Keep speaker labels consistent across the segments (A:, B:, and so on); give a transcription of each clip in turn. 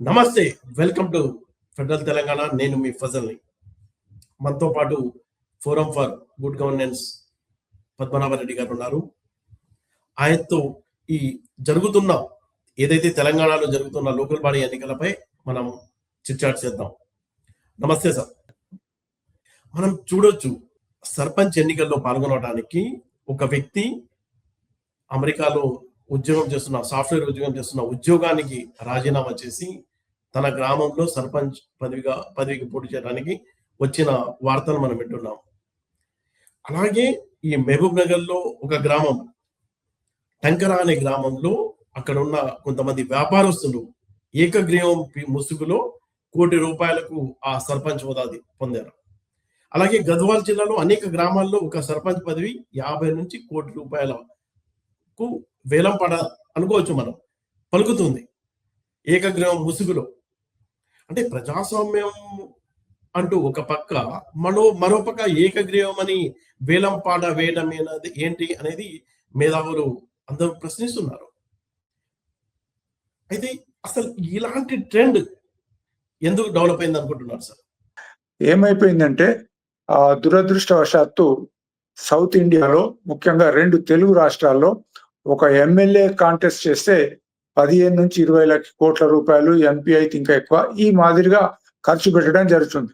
A: నమస్తే welcome to federal Telangana. నేను మీ ఫజల్ని. మనతో పాటు forum for good governance Padmanabha Reddy గారు ఉన్నారు. ఆయనతో ఈ జరుగుతున్న ఏదైతే తెలంగాణలో జరుగుతున్న లోకల్ బాడీ ఎన్నికలపై మనం చిట్చాట్ చేద్దాం. నమస్తే సార్. మనం చూడొచ్చు సర్పంచ్ ఎన్నికల్లో పాల్గొనడానికి ఒక వ్యక్తి అమెరికాలో ఉద్యోగం చేస్తున్న సాఫ్ట్వేర్ ఉద్యోగం చేస్తున్న ఉద్యోగానికి రాజీనామా చేసి తన గ్రామంలో సర్పంచ్ పదవిగా పదవికి పోటీ చేయడానికి వచ్చిన వార్తలు మనం వింటున్నాం. అలాగే ఈ మహబూబ్ నగర్లో ఒక గ్రామం టంకరా అనే గ్రామంలో అక్కడ ఉన్న కొంతమంది వ్యాపారస్తులు ఏకగ్రీవం ముసుగులో కోటి రూపాయలకు ఆ సర్పంచ్ హోదాది పొందారు. అలాగే గద్వాల్ జిల్లాలో అనేక గ్రామాల్లో ఒక సర్పంచ్ పదవి యాభై నుంచి కోటి రూపాయల కు వేలం పడ అనుకోవచ్చు మనం. పలుకుతుంది. ఏకగ్రీవం ముసుగులో. అంటే ప్రజాస్వామ్యం అంటూ ఒక పక్క మరో మరోపక్క ఏకగ్రీవం అని వేలం పాట వేయడం అనేది ఏంటి అనేది మేధావులు అందరూ ప్రశ్నిస్తున్నారు. అయితే అసలు ఇలాంటి ట్రెండ్ ఎందుకు డెవలప్ అయింది అనుకుంటున్నారు సార్?
B: ఏమైపోయిందంటే ఆ దురదృష్టవశాత్తు సౌత్ ఇండియాలో ముఖ్యంగా రెండు తెలుగు రాష్ట్రాల్లో ఒక ఎమ్మెల్యే కాంటెస్ట్ చేస్తే పదిహేను నుంచి ఇరవై లక్ష కోట్ల రూపాయలు ఎంపీ అయితే ఇంకా ఎక్కువ ఈ మాదిరిగా ఖర్చు పెట్టడం జరుగుతుంది.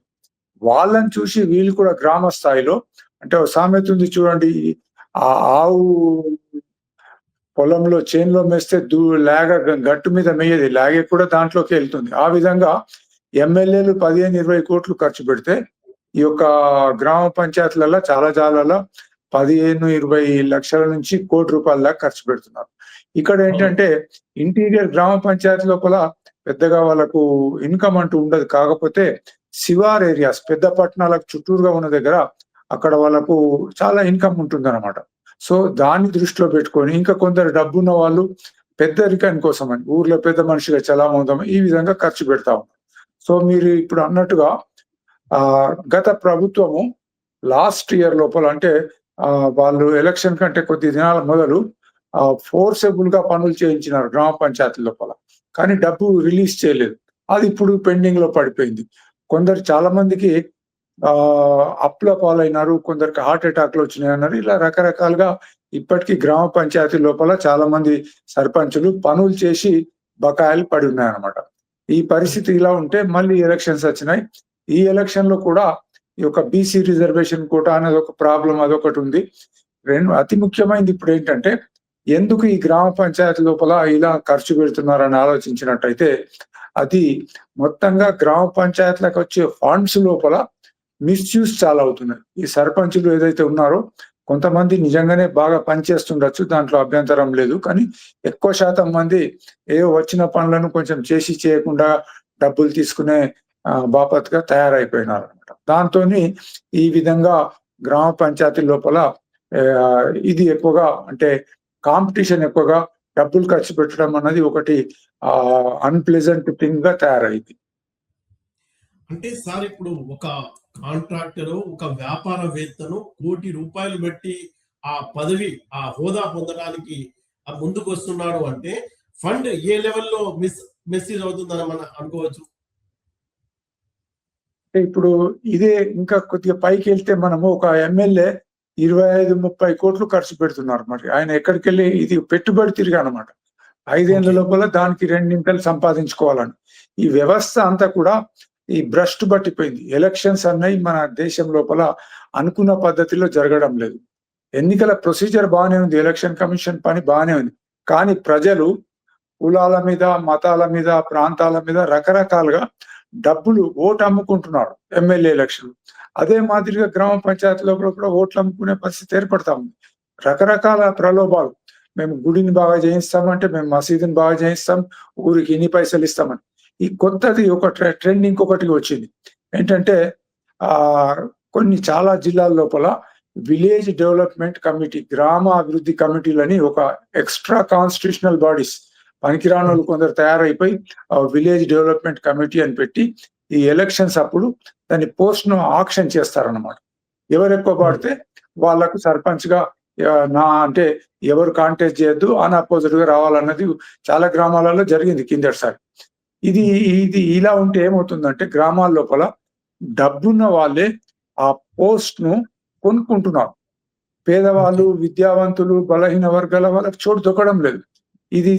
B: వాళ్ళని చూసి వీళ్ళు కూడా గ్రామ స్థాయిలో అంటే ఒక సామెత ఉంది చూడండి ఆ ఆవు పొలంలో చేన్లో మేస్తే దూ లేగ గట్టు మీద మేయది లాగే కూడా దాంట్లోకి వెళ్తుంది. ఆ విధంగా ఎమ్మెల్యేలు పదిహేను ఇరవై కోట్లు ఖర్చు పెడితే ఈ యొక్క గ్రామ పంచాయతీలలో చాలా చాలా పదిహేను ఇరవై లక్షల నుంచి కోటి రూపాయల దాకా ఖర్చు పెడుతున్నారు. ఇక్కడ ఏంటంటే ఇంటీరియర్ గ్రామ పంచాయతీ లోపల పెద్దగా వాళ్ళకు ఇన్కమ్ అంటూ ఉండదు. కాకపోతే శివార్ ఏరియాస్ పెద్ద పట్టణాలకు చుట్టూరుగా ఉన్న దగ్గర అక్కడ వాళ్ళకు చాలా ఇన్కమ్ ఉంటుంది అనమాట సో దాన్ని దృష్టిలో పెట్టుకొని ఇంకా కొందరు డబ్బున్న వాళ్ళు పెద్దరికాని కోసం అని ఊర్లో పెద్ద మనిషిగా చలామవుదాం ఈ విధంగా ఖర్చు పెడతా ఉన్నారు. సో మీరు ఇప్పుడు అన్నట్టుగా ఆ గత ప్రభుత్వము లాస్ట్ ఇయర్ లోపల అంటే వాళ్ళు ఎలక్షన్ కంటే కొద్ది దినాల మొదలు ఆ ఫోర్సబుల్గా పనులు చేయించినారు గ్రామ పంచాయతీ లోపల. కానీ డబ్బు రిలీజ్ చేయలేదు. అది ఇప్పుడు పెండింగ్లో పడిపోయింది. కొందరు చాలా మందికి ఆ అప్ల పాలైనారు కొందరికి హార్ట్ అటాక్లు వచ్చినాయి అన్నారు ఇలా రకరకాలుగా ఇప్పటికీ గ్రామ పంచాయతీ లోపల చాలా మంది సర్పంచులు పనులు చేసి బకాయిలు పడి ఉన్నాయన్నమాట. ఈ పరిస్థితి ఇలా ఉంటే మళ్ళీ ఎలక్షన్స్ వచ్చినాయి. ఈ ఎలక్షన్లో కూడా ఈ యొక్క బీసీ రిజర్వేషన్ కోటా అనేది ఒక ప్రాబ్లం అదొకటి ఉంది. రెండు అతి ముఖ్యమైనది ఇప్పుడు ఏంటంటే ఎందుకు ఈ గ్రామ పంచాయతీ లోపల ఇలా ఖర్చు పెడుతున్నారని ఆలోచించినట్టయితే అది మొత్తంగా గ్రామ పంచాయతీలకు వచ్చే ఫండ్స్ లోపల మిస్యూజ్ చాలా అవుతున్నాయి. ఈ సర్పంచులు ఏదైతే ఉన్నారో కొంతమంది నిజంగానే బాగా పనిచేస్తుండొచ్చు దాంట్లో అభ్యంతరం లేదు. కానీ ఎక్కువ శాతం మంది ఏవో వచ్చిన పనులను కొంచెం చేసి చేయకుండా డబ్బులు తీసుకునే బాపత్గా తయారైపోయినారు. దాంతో ఈ విధంగా గ్రామ పంచాయతీ లోపల ఇది ఎక్కువగా అంటే కాంపిటీషన్ ఎక్కువగా డబ్బులు ఖర్చు పెట్టడం అన్నది ఒకటి అన్ప్లెజెంట్ థింగ్గా తయారైంది.
A: అంటే సార్ ఇప్పుడు ఒక కాంట్రాక్టర్ ఒక వ్యాపారవేత్తను కోటి రూపాయలు పెట్టి ఆ పదవి ఆ హోదా పొందడానికి ఆ ముందుకు వస్తున్నాడు అంటే ఫండ్ ఏ లెవెల్లో మిస్ మెసేజ్ అవుతుందని మనం అనుకోవచ్చు?
B: ఇప్పుడు ఇదే ఇంకా కొద్దిగా పైకి వెళ్తే మనము ఒక ఎమ్మెల్యే ఇరవై ఐదు ముప్పై కోట్లు ఖర్చు పెడుతున్నారు మరి. ఆయన ఎక్కడికి వెళ్ళి ఇది పెట్టుబడి తిరిగి అనమాట
A: ఐదేళ్ళ.
B: లోపల దానికి రెండింతలు సంపాదించుకోవాలని. ఈ వ్యవస్థ అంతా కూడా ఈ భ్రష్టు పట్టిపోయింది. ఎలక్షన్స్ అన్నవి మన దేశం లోపల అనుకున్న పద్ధతిలో జరగడం లేదు. ఎన్నికల ప్రొసీజర్ బాగానే ఉంది. ఎలక్షన్ కమిషన్ పని బాగానే ఉంది. కానీ ప్రజలు కులాల మీద మతాల మీద ప్రాంతాల మీద రకరకాలుగా డబ్బులు ఓటు అమ్ముకుంటున్నారు ఎమ్మెల్యే ఎలక్షన్. అదే మాదిరిగా గ్రామ పంచాయతీలో కూడా ఓట్లు అమ్ముకునే పరిస్థితి ఏర్పడతా ఉంది. రకరకాల ప్రలోభాలు. మేము గుడిని బాగా చేయిస్తామంటే మేము మసీదుని బాగా చేయిస్తాం ఊరికి ఇన్ని పైసలు ఇస్తామని. ఈ కొత్తది ఒక ట్రె- ట్రెండ్ ఇంకొకటి వచ్చింది. ఏంటంటే ఆ కొన్ని చాలా జిల్లాల లోపల విలేజ్ డెవలప్మెంట్ కమిటీ గ్రామ అభివృద్ధి కమిటీలని ఒక ఎక్స్ట్రా కాన్స్టిట్యూషనల్ బాడీస్ పనికిరానోళ్ళు కొందరు తయారైపోయి విలేజ్ డెవలప్మెంట్ కమిటీ అని పెట్టి ఈ ఎలక్షన్స్ అప్పుడు దాని పోస్ట్ను ఆక్షన్ చేస్తారన్నమాట. ఎవరు ఎక్కువ పడితే వాళ్ళకు సర్పంచ్గా నా అంటే ఎవరు కాంటెస్ట్ చేయొద్దు అన్ అపోజిట్గా రావాలన్నది చాలా గ్రామాలలో జరిగింది కిందటిసారి ఇది ఇది ఇలా ఉంటే ఏమవుతుందంటే గ్రామాల లోపల డబ్బున్న వాళ్ళే ఆ పోస్ట్ను కొనుక్కుంటున్నారు. పేదవాళ్ళు విద్యావంతులు బలహీన వర్గాల వాళ్ళకి చోటు దొక్కడం లేదు. ఇది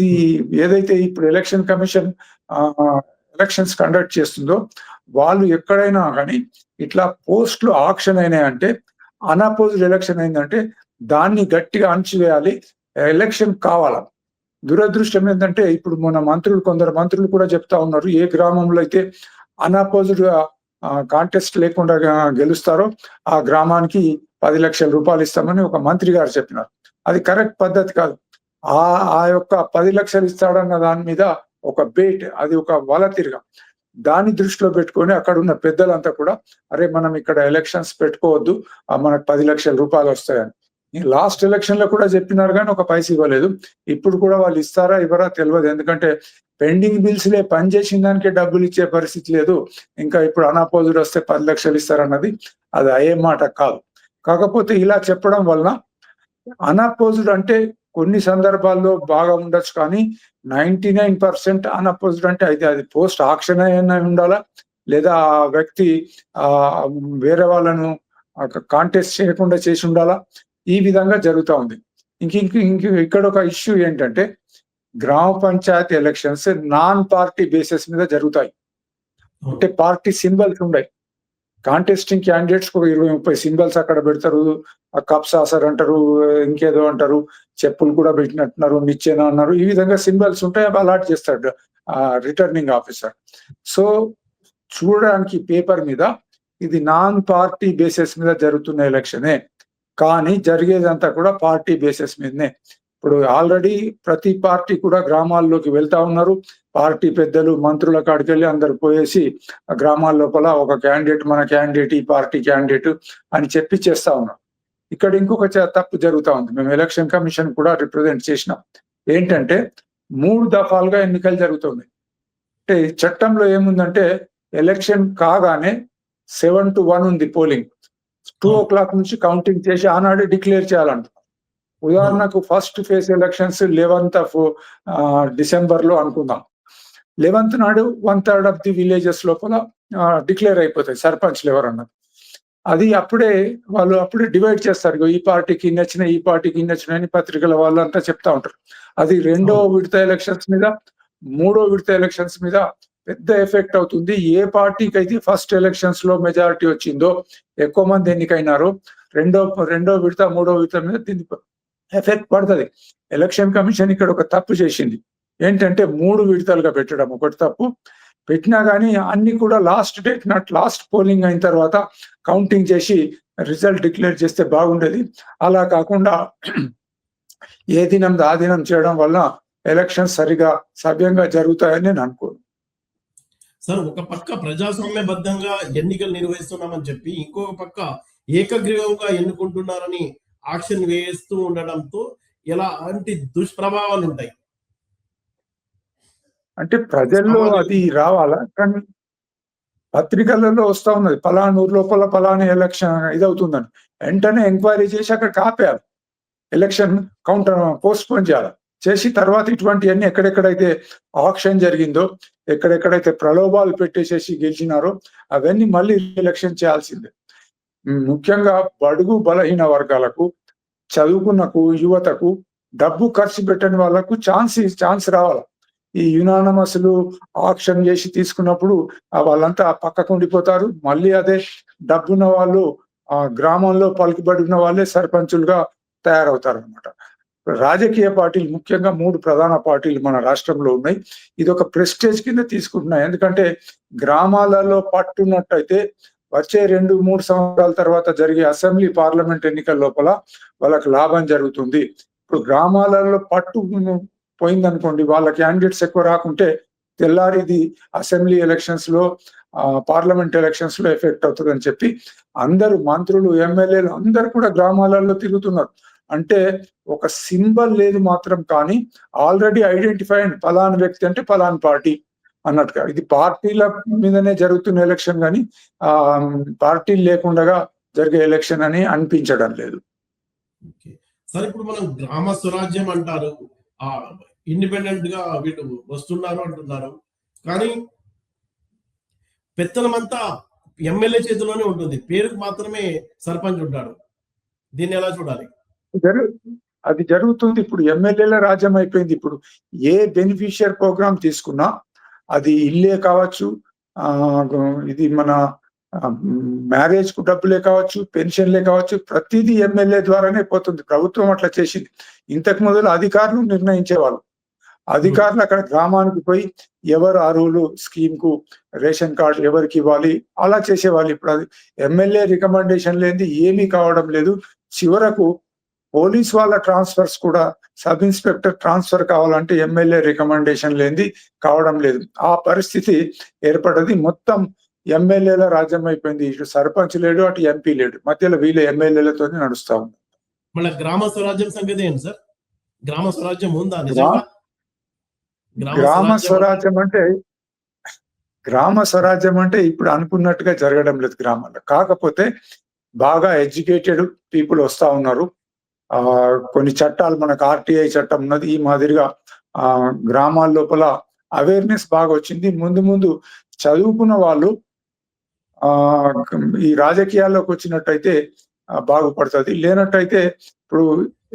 B: ఏదైతే ఇప్పుడు ఎలక్షన్ కమిషన్ ఎలక్షన్స్ కండక్ట్ చేస్తుందో వాళ్ళు ఎక్కడైనా కానీ ఇట్లా పోస్టులు ఆక్షన్ అయినాయంటే అన్అపోజ్డ్ ఎలక్షన్ అయిందంటే దాన్ని గట్టిగా అణచివేయాలి. ఎలక్షన్ కావాల? దురదృష్టం ఏంటంటే ఇప్పుడు మన మంత్రులు కొందరు మంత్రులు కూడా చెప్తా ఉన్నారు ఏ గ్రామంలో అయితే అన్అపోజ్డ్ కాంటెస్ట్ లేకుండా గెలుస్తారో ఆ గ్రామానికి పది లక్షల రూపాయలు ఇస్తామని ఒక మంత్రి గారు చెప్పినారు. అది కరెక్ట్ పద్ధతి కాదు. ఆ ఆ యొక్క పది లక్షలు ఇస్తాడన్న దాని మీద ఒక బేట్ అది ఒక వల తిరగ. దాన్ని దృష్టిలో పెట్టుకొని అక్కడ ఉన్న పెద్దలంతా కూడా అరే మనం ఇక్కడ ఎలక్షన్స్ పెట్టుకోవద్దు మనకు పది లక్షల రూపాయలు వస్తాయని. లాస్ట్ ఎలక్షన్లో కూడా చెప్పినారు కానీ ఒక పైస ఇవ్వలేదు. ఇప్పుడు కూడా వాళ్ళు ఇస్తారా ఇవ్వరా తెలియదు. ఎందుకంటే పెండింగ్ బిల్స్ లే పని చేసిన దానికే డబ్బులు ఇచ్చే పరిస్థితి లేదు. ఇంకా ఇప్పుడు అనాపోజిట్ వస్తే పది లక్షలు ఇస్తారన్నది అది అయ్యే మాట కాదు. కాకపోతే ఇలా చెప్పడం వలన అన్అపోజ్డ్ అంటే కొన్ని సందర్భాల్లో బాగా ఉండొచ్చు కానీ నైన్టీ నైన్ పర్సెంట్ అన్అపోజ్డ్ అంటే అయితే అది పోస్ట్ ఆక్షన్ అయినా ఉండాలా? లేదా ఆ వ్యక్తి ఆ వేరే వాళ్ళను కాంటెస్ట్ చేయకుండా చేసి ఉండాలా? ఈ విధంగా జరుగుతూ ఉంది. ఇంక ఇంక ఇంక ఇక్కడ ఒక ఇష్యూ ఏంటంటే గ్రామ panchayat elections non party basis మీద జరుగుతాయి. అంటే పార్టీ సింబల్స్ ఉన్నాయి కాంటెస్టింగ్ క్యాండిడేట్స్ ఒక ఇరవై ముప్పై సింబల్స్ అక్కడ పెడతారు. ఆ కప్ సాసర్ అంటారు ఇంకేదో అంటారు. చెప్పులు కూడా పెట్టినట్టున్నారు నిచ్చేనా అన్నారు. ఈ విధంగా సింబల్స్ ఉంటాయి అవి అలాట్ చేస్తాడు ఆ రిటర్నింగ్ ఆఫీసర్ సో చూడడానికి పేపర్ మీద ఇది నాన్ పార్టీ బేసిస్ మీద జరుగుతున్న ఎలక్షనే కానీ జరిగేదంతా కూడా పార్టీ బేసిస్ మీదనే. ఇప్పుడు ఆల్రెడీ ప్రతి పార్టీ కూడా గ్రామాల్లోకి వెళ్తా ఉన్నారు. పార్టీ పెద్దలు మంత్రుల కాడికి వెళ్ళి అందరు పోయేసి గ్రామాల లోపల ఒక క్యాండిడేట్ మన క్యాండిడేట్ ఈ పార్టీ క్యాండిడేట్ అని చెప్పి చేస్తా ఉన్నాం ఇక్కడ ఇంకొక చ- తప్పు జరుగుతా ఉంది. మేము ఎలక్షన్ కమిషన్ కూడా రిప్రజెంట్ చేసినాం. ఏంటంటే మూడు దఫాలుగా ఎన్నికలు జరుగుతుంది అంటే చట్టంలో ఏముందంటే ఎలక్షన్ కాగానే సెవెన్ టు వన్ ఉంది పోలింగ్. టూ ఓ క్లాక్ నుంచి కౌంటింగ్ చేసి ఆనాడే డిక్లేర్ చేయాలంట ఉదాహరణకు first phase elections eleventh of డిసెంబర్లో అనుకుందాం. లెవెన్త్ నాడు one third of the villages లోపల డిక్లేర్ అయిపోతాయి సర్పంచ్లు ఎవరన్నది అది అప్పుడే వాళ్ళు అప్పుడే డివైడ్ చేస్తారు. ఈ పార్టీకి నచ్చిన ఈ పార్టీకి నచ్చిన అని పత్రికల వాళ్ళంతా చెప్తా ఉంటారు. అది రెండో విడత ఎలక్షన్స్ మీద మూడో విడత ఎలక్షన్స్ మీద పెద్ద ఎఫెక్ట్ అవుతుంది. ఏ పార్టీకి అయితే ఫస్ట్ ఎలక్షన్స్లో మెజారిటీ వచ్చిందో ఎక్కువ మంది ఎన్నికైనారో రెండో రెండో విడత మూడో విడత మీద దీని ఎఫెక్ట్ పడుతుంది. ఎలక్షన్ కమిషన్ ఇక్కడ ఒక తప్పు చేసింది. ఏంటంటే మూడు విడతలుగా పెట్టడం. ఒకటి తప్పు. పెట్టినా కానీ అన్ని కూడా last date not last polling అయిన తర్వాత కౌంటింగ్ చేసి రిజల్ట్ డిక్లేర్ చేస్తే బాగుండేది. అలా కాకుండా ఏ దినం ఆ దినం చేయడం వల్ల ఎలక్షన్ సరిగా సవ్యంగా జరుగుతాయని నేను అనుకోను.
A: సార్ ఒక పక్క ప్రజాస్వామ్యబద్ధంగా ఎన్నికలు నిర్వహిస్తున్నామని చెప్పి ఇంకొక పక్క ఏకగ్రీవంగా ఎన్నుకుంటున్నారని ఆక్షన్ వేస్తూ ఉండడంతో ఎలాంటి దుష్ప్రభావాలు ఉంటాయి.
B: అంటే ప్రజల్లో అది రావాలా? కానీ పత్రికలలో వస్తా ఉన్నది పలానా ఊరు లోపల పలానా ఎలక్షన్ ఇదవుతుందని. వెంటనే ఎంక్వైరీ చేసి అక్కడ ఆపేయాలి ఎలక్షన్ కౌంటర్ పోస్ట్ పోన్ చేయాలి. చేసి తర్వాత ఇటువంటివన్నీ ఎక్కడెక్కడైతే ఆప్షన్ జరిగిందో ఎక్కడెక్కడైతే ప్రలోభాలు పెట్టేసేసి గెలిచినారో అవన్నీ మళ్ళీ ఎలక్షన్ చేయాల్సిందే. ముఖ్యంగా బడుగు బలహీన వర్గాలకు చదువుకున్నకు యువతకు డబ్బు ఖర్చు పెట్టని వాళ్ళకు ఛాన్స్ ఛాన్స్ రావాలి. ఈ యునానమస్లు ఆప్షన్ చేసి తీసుకున్నప్పుడు వాళ్ళంతా పక్కకు ఉండిపోతారు. మళ్ళీ అదే డబ్బున్న వాళ్ళు ఆ గ్రామంలో పలుకుబడి ఉన్న వాళ్ళే సర్పంచులుగా తయారవుతారు అనమాట రాజకీయ పార్టీలు ముఖ్యంగా మూడు ప్రధాన పార్టీలు మన రాష్ట్రంలో ఉన్నాయి. ఇది ఒక ప్రెస్టేజ్ కింద తీసుకుంటున్నాయి. ఎందుకంటే గ్రామాలలో పట్టున్నట్టయితే వచ్చే రెండు మూడు సంవత్సరాల తర్వాత జరిగే అసెంబ్లీ పార్లమెంట్ ఎన్నికల లోపల వాళ్ళకి లాభం జరుగుతుంది. ఇప్పుడు గ్రామాలలో పట్టు పోయిందనుకోండి వాళ్ళ క్యాండిడేట్స్ ఎక్కువ రాకుంటే తెల్లారిది అసెంబ్లీ ఎలక్షన్స్లో పార్లమెంట్ ఎలక్షన్స్లో ఎఫెక్ట్ అవుతుందని చెప్పి అందరూ మంత్రులు ఎమ్మెల్యేలు అందరు కూడా గ్రామాలలో తిరుగుతున్నారు. అంటే ఒక సింబల్ లేదు మాత్రం కానీ ఆల్రెడీ ఐడెంటిఫైడ్ ఫలాన్ వ్యక్తి అంటే ఫలాన్ పార్టీ. అన్నట్టుగా. ఇది పార్టీల మీదనే జరుగుతున్న ఎలక్షన్ కానీ ఆ పార్టీలు లేకుండా జరిగే ఎలక్షన్ అని అనిపించడం లేదు.
A: సార్ ఇప్పుడు మనం గ్రామ స్వరాజ్యం అంటారు. ఆ ఇండిపెండెంట్గా వీళ్ళు వస్తున్నారు అంటున్నారు. కానీ పెత్తనమంతా ఎమ్మెల్యే చేతిలోనే ఉంటుంది. పేరుకు మాత్రమే సర్పంచ్ ఉంటాడు. దీన్ని ఎలా చూడాలి?
B: అది జరుగుతుంది. ఇప్పుడు ఎమ్మెల్యేల రాజ్యం అయిపోయింది. ఇప్పుడు ఏ బెనిఫిషియర్ ప్రోగ్రామ్ తీసుకున్నా అది ఇల్లే కావచ్చు ఆ ఇది మన మ్యారేజ్కు డబ్బులే కావచ్చు పెన్షన్లే కావచ్చు ప్రతిదీ ఎమ్మెల్యే ద్వారానే పోతుంది. ప్రభుత్వం అట్లా చేసింది. ఇంతకు మొదలు అధికారులు నిర్ణయించేవాళ్ళు. అధికారులు అక్కడ గ్రామానికి పోయి ఎవరు అర్హులు స్కీమ్కు రేషన్ కార్డు ఎవరికి ఇవ్వాలి? అలా చేసేవాళ్ళు. ఇప్పుడు అది ఎమ్మెల్యే రికమెండేషన్ లేనిది ఏమీ కావడం లేదు. చివరకు పోలీస్ వాళ్ళ ట్రాన్స్ఫర్స్ కూడా సబ్ ఇన్స్పెక్టర్ ట్రాన్స్ఫర్ కావాలంటే ఎమ్మెల్యే రికమెండేషన్ లేనిది కావడం లేదు. ఆ పరిస్థితి ఏర్పడ్డది మొత్తం ఎమ్మెల్యేల రాజ్యం అయిపోయింది. ఇటు సర్పంచ్ లేడు అటు ఎంపీ లేడు. మధ్యలో వీళ్ళ ఎమ్మెల్యేలతో నడుస్తా ఉంది.
A: మళ్ళీ గ్రామ స్వరాజ్యం సంగతి ఏంటి సార్? గ్రామ స్వరాజ్యం ఉందా
B: గ్రామ స్వరాజ్యం అంటే గ్రామ స్వరాజ్యం అంటే ఇప్పుడు అనుకున్నట్టుగా జరగడం లేదు గ్రామాల్లో. కాకపోతే బాగా ఎడ్యుకేటెడ్ పీపుల్ వస్తా ఉన్నారు. కొన్ని చట్టాలు మనకు ఆర్టీఐ చట్టం ఉన్నది ఈ మాదిరిగా ఆ గ్రామాల లోపల అవేర్నెస్ బాగా వచ్చింది. ముందు ముందు చదువుకున్న వాళ్ళు ఆ ఈ రాజకీయాల్లోకి వచ్చినట్టయితే బాగుపడుతుంది. లేనట్టయితే ఇప్పుడు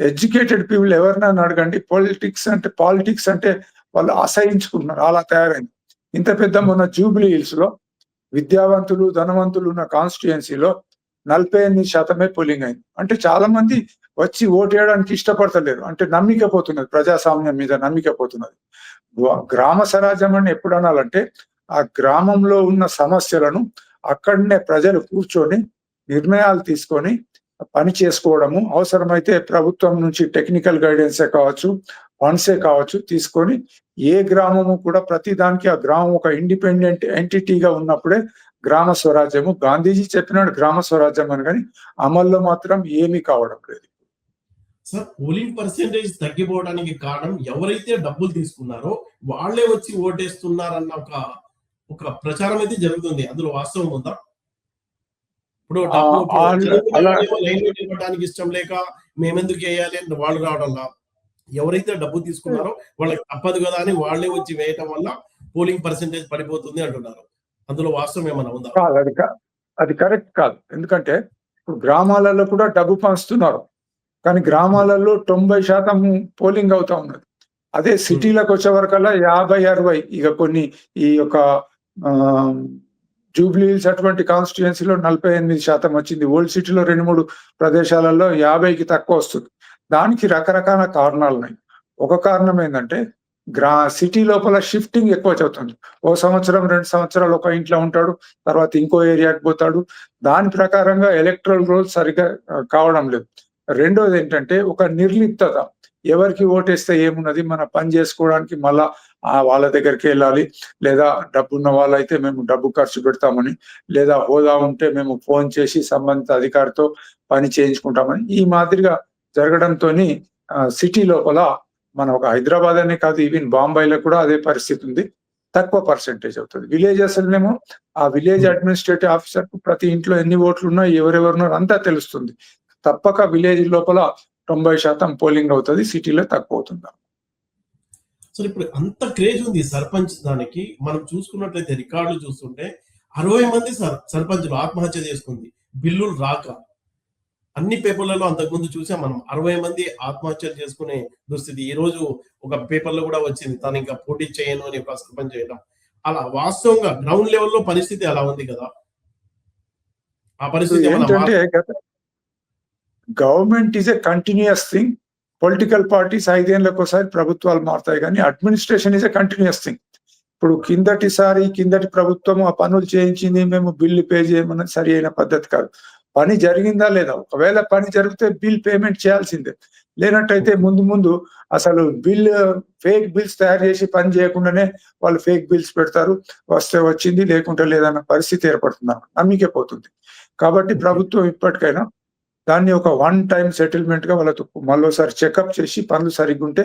B: ఎడ్యుకేటెడ్ పీపుల్ ఎవరినైనా అడగండి పొలిటిక్స్ అంటే పాలిటిక్స్ అంటే వాళ్ళు అసహించుకుంటున్నారు. అలా తయారైంది. ఇంత పెద్ద మొన్న జూబ్లీ హిల్స్లో విద్యావంతులు ధనవంతులు ఉన్న కాన్స్టిట్యుయెన్సీలో నలభై ఎనిమిది శాతమే పోలింగ్ అయింది. అంటే చాలా మంది వచ్చి ఓటేయడానికి ఇష్టపడతలేరు. అంటే నమ్మిక పోతున్నది ప్రజాస్వామ్యం మీద నమ్మిక పోతున్నది. గ్రామ స్వరాజ్యం అని ఎప్పుడు అనాలంటే ఆ గ్రామంలో ఉన్న సమస్యలను అక్కడనే ప్రజలు కూర్చొని నిర్ణయాలు తీసుకొని పని చేసుకోవడము అవసరమైతే ప్రభుత్వం నుంచి టెక్నికల్ గైడెన్సే కావచ్చు ఫండ్సే కావచ్చు తీసుకొని ఏ గ్రామము కూడా ప్రతి దానికి ఆ గ్రామం ఒక ఇండిపెండెంట్ ఎంటిటీగా ఉన్నప్పుడే గ్రామ స్వరాజ్యము. గాంధీజీ చెప్పినాడు గ్రామ స్వరాజ్యం అని కానీ అమల్లో మాత్రం ఏమీ కావడం లేదు.
A: సార్ పోలింగ్ పర్సెంటేజ్ తగ్గిపోవడానికి కారణం ఎవరైతే డబ్బులు తీసుకున్నారో వాళ్ళే వచ్చి ఓటేస్తున్నారన్న ఒక ఒక ప్రచారం అయితే జరుగుతుంది. అందులో వాస్తవం ఉందా? ఇప్పుడు ఇవ్వడానికి ఇష్టం లేక మేమెందుకు వేయాలి అని వాళ్ళు రావడంలా ఎవరైతే డబ్బు తీసుకున్నారో వాళ్ళకి తప్పదు కదా అని వాళ్ళే వచ్చి వేయటం వల్ల పోలింగ్ పర్సెంటేజ్ పడిపోతుంది అంటున్నారు. అందులో వాస్తవం ఏమైనా ఉందా?
B: అది అది కరెక్ట్ కాదు. ఎందుకంటే ఇప్పుడు గ్రామాలలో కూడా డబ్బు పంచుతున్నారు. కానీ గ్రామాలలో తొంభై శాతం పోలింగ్ అవుతా ఉన్నది. అదే సిటీలకు వచ్చేవరకల్లా యాభై అరవై ఇక కొన్ని ఈ యొక్క జూబ్లీ అటువంటి కాన్స్టిట్యుయెన్సీలో నలభై ఎనిమిది శాతం వచ్చింది. ఓల్డ్ సిటీలో రెండు మూడు ప్రదేశాలలో యాభైకి తక్కువ వస్తుంది. దానికి రకరకాల కారణాలు ఉన్నాయి. ఒక కారణం ఏంటంటే గ్రా సిటీ లోపల షిఫ్టింగ్ ఎక్కువ చదువుతుంది. ఓ సంవత్సరం రెండు సంవత్సరాలు ఒక ఇంట్లో ఉంటాడు తర్వాత ఇంకో ఏరియాకి పోతాడు. దాని ప్రకారంగా ఎలక్ట్రల్ రోల్ సరిగ్గా కావడం లేదు. రెండోది ఏంటంటే ఒక నిర్లిప్తత. ఎవరికి ఓటేస్తే ఏమున్నది? మన పని చేసుకోవడానికి మళ్ళా ఆ వాళ్ళ దగ్గరికి వెళ్ళాలి. లేదా డబ్బు ఉన్న వాళ్ళైతే మేము డబ్బు ఖర్చు పెడతామని లేదా హోదా ఉంటే మేము ఫోన్ చేసి సంబంధిత అధికారితో పని చేయించుకుంటామని ఈ మాదిరిగా జరగడంతో సిటీ లోపల మన ఒక హైదరాబాద్ అనే కాదు ఈవెన్ బాంబేలో కూడా అదే పరిస్థితి ఉంది. తక్కువ పర్సెంటేజ్ అవుతుంది. విలేజెస్ నేమో ఆ విలేజ్ అడ్మినిస్ట్రేటివ్ ఆఫీసర్కు ప్రతి ఇంట్లో ఎన్ని ఓట్లు ఉన్నాయి ఎవరెవరు ఉన్నారు అంతా తెలుస్తుంది. తప్పక విలేజ్ లోపల తొంభై శాతం పోలింగ్ అవుతుంది సిటీలో తక్కువ అవుతుంది
A: సో ఇప్పుడు అంత క్రేజ్ ఉంది సర్పంచ్ దానికి. మనం చూసుకున్నట్లయితే రికార్డులు చూస్తుంటే అరవై మంది సర్ సర్పంచులు ఆత్మహత్య చేసుకుంది. బిల్లులు రాక. అన్ని పేపర్లలో అంతకుముందు చూసాం మనం. అరవై మంది ఆత్మహత్యలు చేసుకునే దుస్థితి. ఈ రోజు ఒక పేపర్లో కూడా వచ్చింది. తను ఇంకా పోటీ చేయను అని ఒక సర్పంచ్ చేయడం. అలా వాస్తవంగా గ్రౌండ్ లెవెల్లో పరిస్థితి అలా ఉంది కదా. ఆ పరిస్థితి ఏమైనా
B: ఏంటంటే
A: మార్-
B: గత government is a continuous thing political parties ఐదేళ్ళకి ఒకసారి ప్రభుత్వాలు మారుతాయి కానీ administration is a continuous thing ఇప్పుడు కిందటిసారి కిందటి ప్రభుత్వం ఆ పనులు చేయించింది మేము బిల్లు పే చేయమన్నది సరి అయిన పద్ధతి కాదు. పని జరిగిందా లేదా? ఒకవేళ పని జరిగితే బిల్ పేమెంట్ చేయాల్సిందే. లేనట్టయితే ముందు ముందు అసలు బిల్ ఫేక్ బిల్స్ తయారు చేసి పని చేయకుండానే వాళ్ళు ఫేక్ బిల్స్ పెడతారు. వస్తే వచ్చింది లేకుంటే లేదన్న పరిస్థితి ఏర్పడుతుంది. నమ్మికే పోతుంది. కాబట్టి ప్రభుత్వం ఇప్పటికైనా దాన్ని ఒక వన్ టైం సెటిల్మెంట్గా వాళ్ళతో మళ్ళీసారి చెకప్ చేసి పనులు సరిగ్గా ఉంటే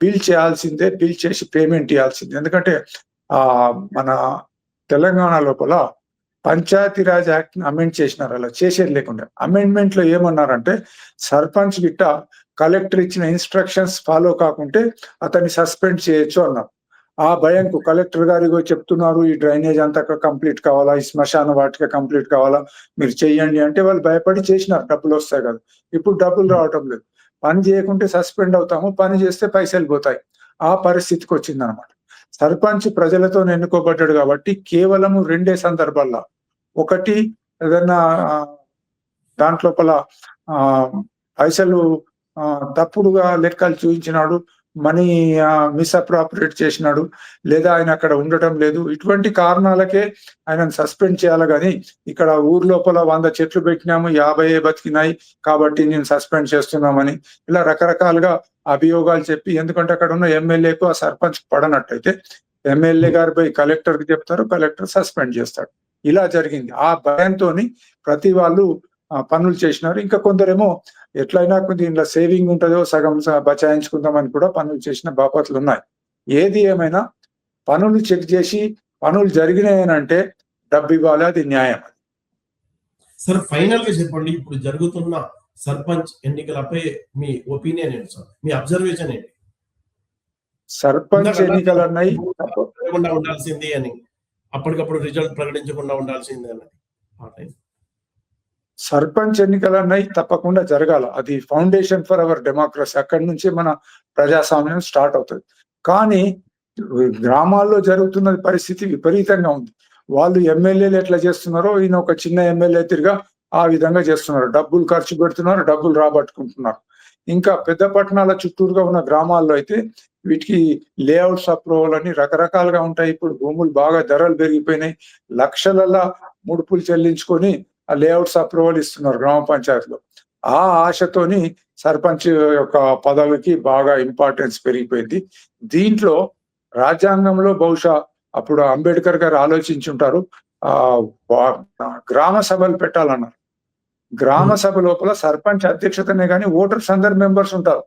B: బిల్ చేయాల్సిందే బిల్ చేసి పేమెంట్ ఇవ్వాల్సిందే ఎందుకంటే ఆ మన తెలంగాణ లోపల పంచాయతీరాజ్ యాక్ట్ అమెండ్ చేసినారు అలా చేసేది లేకుండా. అమెండ్మెంట్లో ఏమన్నారంటే సర్పంచ్ గిట్ట కలెక్టర్ ఇచ్చిన ఇన్స్ట్రక్షన్స్ ఫాలో కాకుంటే అతన్ని సస్పెండ్ చేయొచ్చు అన్నారు. ఆ భయంకు కలెక్టర్ గారికి చెప్తున్నారు ఈ డ్రైనేజ్ అంతా కంప్లీట్ కావాలా ఈ శ్మశాన వాటిక కంప్లీట్ కావాలా మీరు చెయ్యండి అంటే వాళ్ళు భయపడి చేసినారు డబ్బులు వస్తాయి కదా. ఇప్పుడు డబ్బులు రావటం లేదు. పని చేయకుంటే సస్పెండ్ అవుతాము పని చేస్తే పైసలు పోతాయి. ఆ పరిస్థితికి వచ్చింది అనమాట సర్పంచ్ ప్రజలతో ఎన్నుకోబడ్డాడు కాబట్టి కేవలము రెండే సందర్భాల్లో. ఒకటి ఏదన్నా దాంట్లోపల ఆ పైసలు తప్పుడుగా లెక్కలు చూపించినాడు మనీ మిస్అప్రాపరేట్ చేసినాడు లేదా ఆయన అక్కడ ఉండటం లేదు. ఇటువంటి కారణాలకే ఆయనను సస్పెండ్ చేయాలి కానీ ఇక్కడ ఊరు లోపల వంద చెట్లు పెట్టినాము యాభై బతికినాయి కాబట్టి నేను సస్పెండ్ చేస్తున్నామని. ఇలా రకరకాలుగా అభియోగాలు చెప్పి ఎందుకంటే అక్కడ ఉన్న ఎమ్మెల్యేకు ఆ సర్పంచ్ పడనట్టయితే ఎమ్మెల్యే గారు పోయి కలెక్టర్కి చెప్తారు కలెక్టర్ సస్పెండ్ చేస్తాడు. ఇలా జరిగింది. ఆ భయంతో ప్రతి వాళ్ళు పనులు చేసినారు. ఇంకా కొందరేమో ఎట్లయినా దీనిలో సేవింగ్ ఉంటుందో సగం బచాయించుకుందామని కూడా పనులు చేసిన బాపత్లు ఉన్నాయి. ఏది ఏమైనా పనులు చెక్ చేసి పనులు జరిగినాయనంటే డబ్బు ఇవ్వాలి అది న్యాయం
A: సార్ ఫైనల్గా చెప్పండి ఇప్పుడు జరుగుతున్న సర్పంచ్ ఎన్నికలపై మీ ఒపీనియన్ ఏంటి సార్? మీ అబ్జర్వేషన్ ఏంటి?
B: సర్పంచ్ ఎన్నికలు అన్నాయి.
A: ఉండాల్సింది అని. అప్పటికప్పుడు రిజల్ట్ ప్రకటించకుండా ఉండాల్సింది అన్నది.
B: సర్పంచ్ ఎన్నికలు అన్నాయి తప్పకుండా జరగాల. అది ఫౌండేషన్ ఫర్ అవర్ డెమోక్రసీ. అక్కడి నుంచి మన ప్రజాస్వామ్యం స్టార్ట్ అవుతుంది. కానీ గ్రామాల్లో జరుగుతున్న పరిస్థితి విపరీతంగా ఉంది. వాళ్ళు ఎమ్మెల్యేలు ఎట్లా చేస్తున్నారో ఈయన ఒక చిన్న ఎమ్మెల్యే తిరిగా ఆ విధంగా చేస్తున్నారు. డబ్బులు ఖర్చు పెడుతున్నారు డబ్బులు రాబట్టుకుంటున్నారు. ఇంకా పెద్ద పట్టణాల చుట్టూరుగా ఉన్న గ్రామాల్లో అయితే వీటికి లేఅవుట్స్ అప్రూవల్ అని రకరకాలుగా ఉంటాయి. ఇప్పుడు భూములు బాగా ధరలు పెరిగిపోయినాయి. లక్షలలో ముడుపులు చెల్లించుకొని ఆ లేఅవుట్స్ అప్రూవల్ ఇస్తున్నారు గ్రామ పంచాయతీలో. ఆ ఆశతోని సర్పంచ్ యొక్క పదవికి బాగా ఇంపార్టెన్స్ పెరిగిపోయింది. దీంట్లో రాజ్యాంగంలో బహుశా అప్పుడు అంబేద్కర్ గారు ఆలోచించుంటారు. ఆ గ్రామ సభలు పెట్టాలన్నారు. గ్రామ సభ లోపల సర్పంచ్ అధ్యక్షతనే కానీ ఓటర్స్ అందరు మెంబర్స్ ఉంటారు.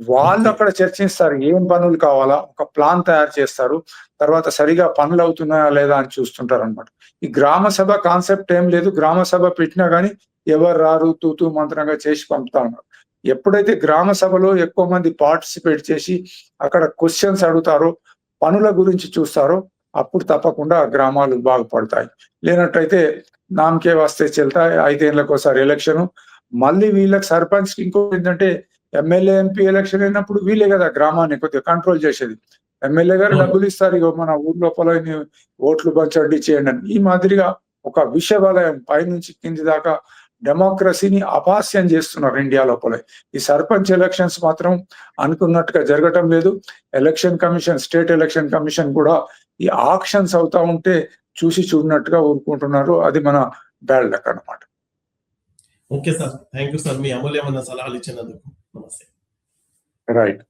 B: వాళ్ళు అక్కడ చర్చిస్తారు. ఏం పనులు కావాలా? ఒక ప్లాన్ తయారు చేస్తారు. తర్వాత సరిగా పనులు అవుతున్నాయా లేదా అని చూస్తుంటారు అనమాట ఈ గ్రామ సభ కాన్సెప్ట్ ఏం లేదు. గ్రామ సభ పెట్టినా కానీ ఎవరు రారు తూతూ మంత్రంగా చేసి పంపుతా ఉన్నారు. ఎప్పుడైతే గ్రామ సభలో ఎక్కువ మంది పార్టిసిపేట్ చేసి అక్కడ క్వశ్చన్స్ అడుగుతారో పనుల గురించి చూస్తారో అప్పుడు తప్పకుండా గ్రామాలు బాగుపడతాయి. లేనట్టయితే నామకే వస్తే చెల్తాయి. ఐదేళ్ళకు ఒకసారి ఎలక్షన్. మళ్ళీ వీళ్ళకి సర్పంచ్ ఇంకో ఏంటంటే ఎమ్మెల్యే ఎంపీ ఎలక్షన్ అయినప్పుడు వీళ్ళే కదా గ్రామాన్ని కొద్దిగా కంట్రోల్ చేసేది. ఎమ్మెల్యే గారు. డబ్బులు ఇస్తారు ఇగో మన ఊర్ లోపల ఓట్లు పంచండి చేయండి అని. ఈ మాదిరిగా ఒక విష వలయం పైనుంచి కింది దాకా డెమోక్రసీని అపాస్యం చేస్తున్నారు ఇండియా లోపల. ఈ సర్పంచ్ ఎలక్షన్స్ మాత్రం అనుకున్నట్టుగా జరగటం లేదు. Election commission state election commission కూడా ఈ ఆక్షన్స్ అవుతా ఉంటే చూసి చూడనట్టుగా ఊరుకుంటున్నారు. అది మన బ్యాడ్ లక్ అన్నమాట.
A: Okay sir. Thank you sir. మీ అమూల్యమైన సలహాలు ఇచ్చినందుకు. నమస్తే
B: రైట్